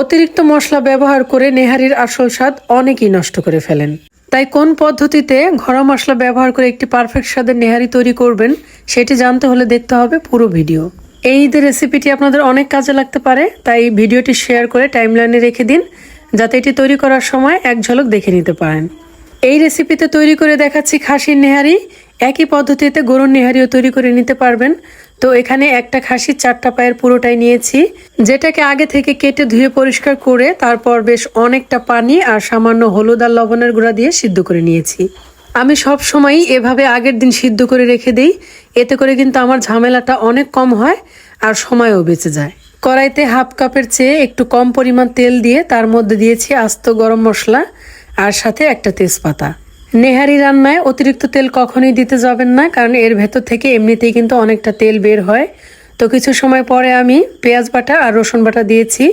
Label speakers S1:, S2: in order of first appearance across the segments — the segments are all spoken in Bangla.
S1: অতিরিক্ত মশলা ব্যবহার করে নেহারির আসল স্বাদ অনেকেই নষ্ট করে ফেলেন। তাই কোন পদ্ধতিতে ঘরোয়া মশলা ব্যবহার করে একটি পারফেক্ট স্বাদের নেহারি তৈরি করবেন, সেটি জানতে হলে দেখতে হবে পুরো ভিডিও। এই ঈদের রেসিপিটি আপনাদের অনেক কাজে লাগতে পারে, তাই ভিডিওটি শেয়ার করে টাইমলাইনে রেখে দিন, যাতে এটি তৈরি করার সময় এক ঝলক দেখে নিতে পারেন। এই রেসিপিতে তৈরি করে দেখাচ্ছি খাসির নেহারি। একই পদ্ধতিতে গরুর নেহারিও তৈরি করে নিতে পারবেন। তো এখানে একটা খাসির চারটা পায়ের পুরোটাই নিয়েছি, যেটাকে আগে থেকে কেটে ধুয়ে পরিষ্কার করে তারপর বেশ অনেকটা পানি আর সামান্য হলুদ আর লবণের গুঁড়া দিয়ে সিদ্ধ করে নিয়েছি। আমি সব সময়ই এভাবে আগের দিন সিদ্ধ করে রেখে দিই, এতে করে কিন্তু আমার ঝামেলাটা অনেক কম হয় আর সময়ও বেঁচে যায়। কড়াইতে হাফ কাপের চেয়ে একটু কম পরিমাণ তেল দিয়ে তার মধ্যে দিয়েছি আস্ত গরম মশলা আর সাথে একটা তেজপাতা। নেহারি রান্নায় অতিরিক্ত তেল কখনোই দিতে যাবেন না, কারণ এর ভেতর থেকে এমনিতেই কিন্তু অনেকটা তেল বের হয়। তো কিছু সময় পরে আমি পেঁয়াজ বাটা আর রসুন বাটা দিয়েছি।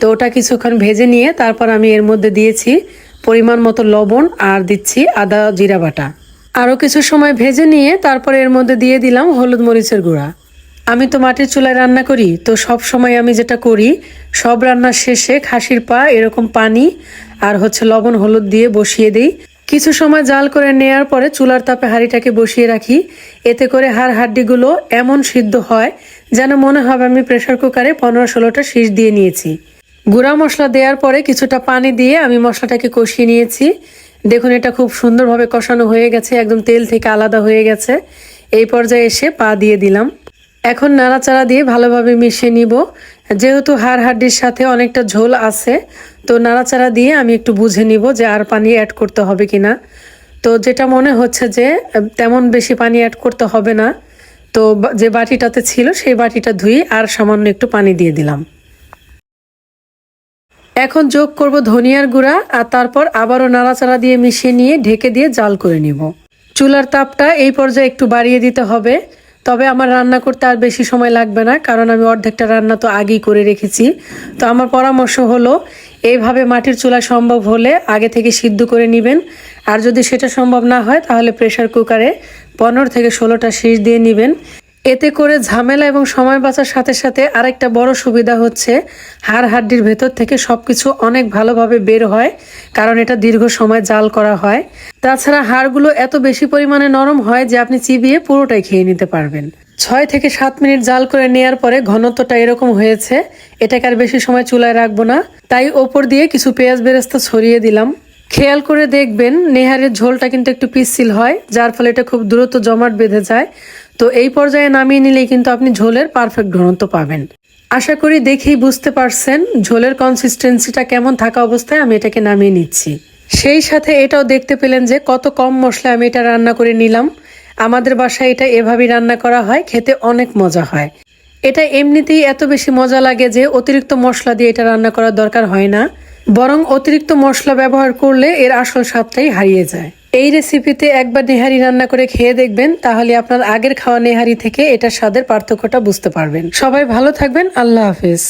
S1: তো ওটা কিছুক্ষণ ভেজে নিয়ে তারপর আমি এর মধ্যে দিয়েছি পরিমাণ মতো লবণ আর দিচ্ছি আদা জিরা বাটা। আরও কিছু সময় ভেজে নিয়ে তারপর এর মধ্যে দিয়ে দিলাম হলুদ মরিচের গুঁড়া। আমি তো মাটির চুলায় রান্না করি, তো সব সময় আমি যেটা করি, সব রান্নার শেষে খাসির পা, এরকম পানি আর হচ্ছে লবণ হলুদ দিয়ে বসিয়ে দিই। কিছু সময় জাল করে নেয়ার পরে চুলার তাপে হাঁড়িটাকে বসিয়ে রাখি। এতে করে হাড় হাড্ডিগুলো এমন সিদ্ধ হয় যেন মনে হবে আমি প্রেসার কুকারে পনেরো ষোলোটা শীষ দিয়ে নিয়েছি। গুঁড়া মশলা দেওয়ার পরে কিছুটা পানি দিয়ে আমি মশলাটাকে কষিয়ে নিয়েছি। দেখুন, এটা খুব সুন্দরভাবে কষানো হয়ে গেছে, একদম তেল থেকে আলাদা হয়ে গেছে। এই পর্যায়ে এসে পা দিয়ে দিলাম। এখন নাড়াচাড়া দিয়ে ভালোভাবে মিশিয়ে নিব। যেহেতু হাড় হাড্ডির সাথে অনেকটা ঝোল আছে, তো নাড়াচাড়া দিয়ে আমি একটু বুঝে নিব যে আর পানি অ্যাড করতে হবে কিনা। তো যেটা মনে হচ্ছে যে, তেমন বেশি পানি অ্যাড করতে হবে না। তো যে বাটিটাতে ছিল সেই বাটিটা ধুয়ে আর সামান্য একটু পানি দিয়ে দিলাম। এখন যোগ করব ধনিয়ার গুঁড়া আর তারপর আবারও নাড়াচাড়া দিয়ে মিশিয়ে নিয়ে ঢেকে দিয়ে জাল করে নিব। চুলার তাপটা এই পর্যায়ে একটু বাড়িয়ে দিতে হবে। তবে আমার রান্না করতে আর বেশি সময় লাগবে না, কারণ আমি অর্ধেকটা রান্না তো আগেই করে রেখেছি। তো আমার পরামর্শ হলো, এইভাবে মাটির চুলা সম্ভব হলে আগে থেকে সিদ্ধ করে নেবেন। আর যদি সেটা সম্ভব না হয়, তাহলে প্রেশার কুকারে পনেরো থেকে ষোলোটা শীষ দিয়ে নেবেন। এতে করে ঝামেলা এবং সময় বাঁচার সাথে সাথে আরেকটা বড় সুবিধা হচ্ছে, হাড় হাড্ডির ভেতর থেকে সবকিছু অনেক ভালোভাবে বের হয়, কারণ এটা দীর্ঘ সময় জাল করা হয়। তাছাড়া হাড়গুলো এত বেশি পরিমাণে নরম হয় যে আপনি চিবিয়ে পুরোটাই খেয়ে নিতে পারবেন। ছয় থেকে সাত মিনিট জাল করে নেওয়ার পরে ঘনত্বটা এরকম হয়েছে, এটাকে আর বেশি সময় চুলায় রাখব না। তাই ওপর দিয়ে কিছু পেঁয়াজ বেরেস্তা ছড়িয়ে দিলাম। খেয়াল করে দেখবেন, নেহারের ঝোলটা কিন্তু একটু পিচ্ছিল হয়, যার ফলে এটা খুব দ্রুত জমাট বেঁধে যায়। তো এই পর্যায়ে নামিয়ে নিলেই কিন্তু আপনি ঝোলের পারফেক্ট ঘনত্ব পাবেন। আশা করি দেখেই বুঝতে পারছেন ঝোলের কনসিস্টেন্সিটা কেমন থাকা অবস্থায়, আমি এটাকে নামিয়ে নিচ্ছি। সেই সাথে এটাও দেখতে পেলেন যে কত কম মশলা আমি এটা রান্না করে নিলাম। আমাদের বাসায় এটা এভাবেই রান্না করা হয়, খেতে অনেক মজা হয়। এটা এমনিতেই এত বেশি মজা লাগে যে অতিরিক্ত মশলা দিয়ে এটা রান্না করার দরকার হয় না। বরং অতিরিক্ত মশলা ব্যবহার করলে এর আসল স্বাদটাই হারিয়ে যায়। এই রেসিপিতে একবার নেহারি রান্না করে খেয়ে দেখবেন, তাহলে আপনার আগের খাওয়া নেহারি থেকে এটা স্বাদের পার্থক্যটা বুঝতে পারবেন। সবাই ভালো থাকবেন, আল্লাহ হাফেজ।